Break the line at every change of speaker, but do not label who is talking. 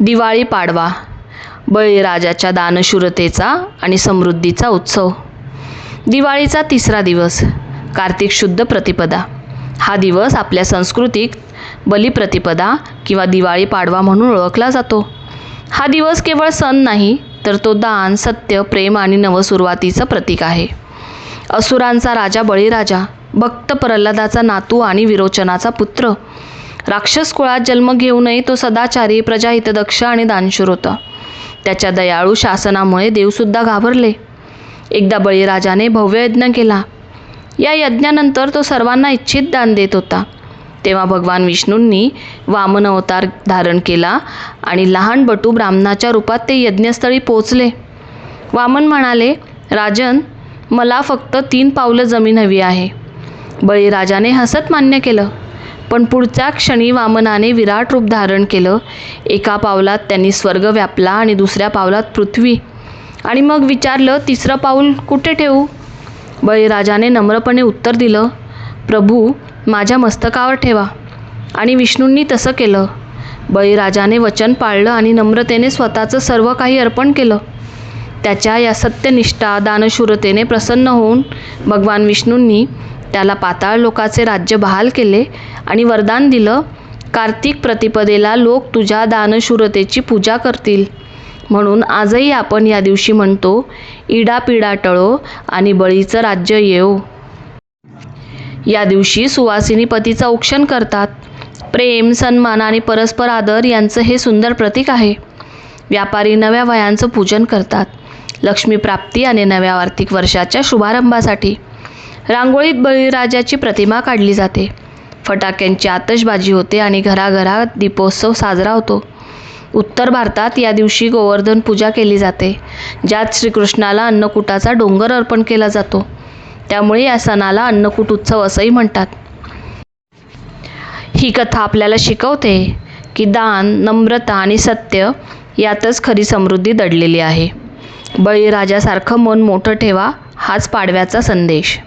दिवाळी पाडवा बळीराजाच्या दानशूरतेचा आणि समृद्धीचा उत्सव. दिवाळीचा तिसरा दिवस कार्तिक शुद्ध प्रतिपदा. हा दिवस आपल्या संस्कृतीत बलिप्रतिपदा किंवा दिवाळी पाडवा म्हणून ओळखला जातो. हा दिवस केवळ सण नाही तर तो दान सत्य प्रेम आणि नवसुरुवातीचं प्रतीक आहे. असुरांचा राजा बळीराजा भक्त प्रल्हादाचा नातू आणि विरोचनाचा पुत्र. राक्षस कुळात जन्म घेऊनही तो सदाचारी प्रजाहितदक्ष आणि दानशूर होता. त्याच्या दयाळू शासनामुळे देवसुद्धा घाबरले. एकदा बळीराजाने भव्य यज्ञ केला. या यज्ञानंतर तो सर्वांना इच्छित दान देत होता. तेव्हा भगवान विष्णूंनी वामन अवतार धारण केला आणि लहान बटू ब्राह्मणाच्या रूपात ते यज्ञस्थळी पोचले वामन म्हणाले राजन मला फक्त तीन पावलं जमीन हवी आहे. बळीराजाने हसत मान्य केलं. पण पुढच्या क्षणी वामनाने विराट रूप धारण केलं. एका पावलात त्यांनी स्वर्ग व्यापला आणि दुसऱ्या पावलात पृथ्वी. आणि मग विचारलं तिसरं पाऊल कुठे ठेवू? बळीराजाने नम्रपणे उत्तर दिलं प्रभू माझ्या मस्तकावर ठेवा. आणि विष्णूंनी तसं केलं. बळीराजाने वचन पाळलं आणि नम्रतेने स्वतःचं सर्व काही अर्पण केलं. त्याच्या या सत्यनिष्ठा दानशूरतेने प्रसन्न होऊन भगवान विष्णूंनी त्याला पाताळ लोकाचे राज्य बहाल केले आणि वरदान दिलं कार्तिक प्रतिपदेला लोक तुझ्या दानशूरतेची पूजा करतील. म्हणून आजही आपण या दिवशी म्हणतो इडापिडा टळो आणि बळीचं राज्य येऊ या दिवशी सुवासिनी पतीचं औक्षण करतात. प्रेम सन्मान आणि परस्पर आदर यांचं हे सुंदर प्रतीक आहे. व्यापारी नव्या वयांचं पूजन करतात. लक्ष्मी प्राप्ती आणि नव्या आर्थिक वर्षाच्या शुभारंभासाठी. रांगोळीत बळीराजाची प्रतिमा काढली जाते. फटाक्यांची आतषबाजी होते आणि घराघरात दीपोत्सव साजरा होतो. उत्तर भारतात या दिवशी गोवर्धन पूजा केली जाते ज्यात श्रीकृष्णाला अन्नकूटाचा डोंगर अर्पण केला जातो. त्यामुळे या सणाला अन्नकूट उत्सव असंही म्हणतात. ही कथा आपल्याला शिकवते की दान नम्रता आणि सत्य यातच खरी समृद्धी दडलेली आहे. बळीराजासारखं मन मोठं ठेवा हाच पाडव्याचा संदेश.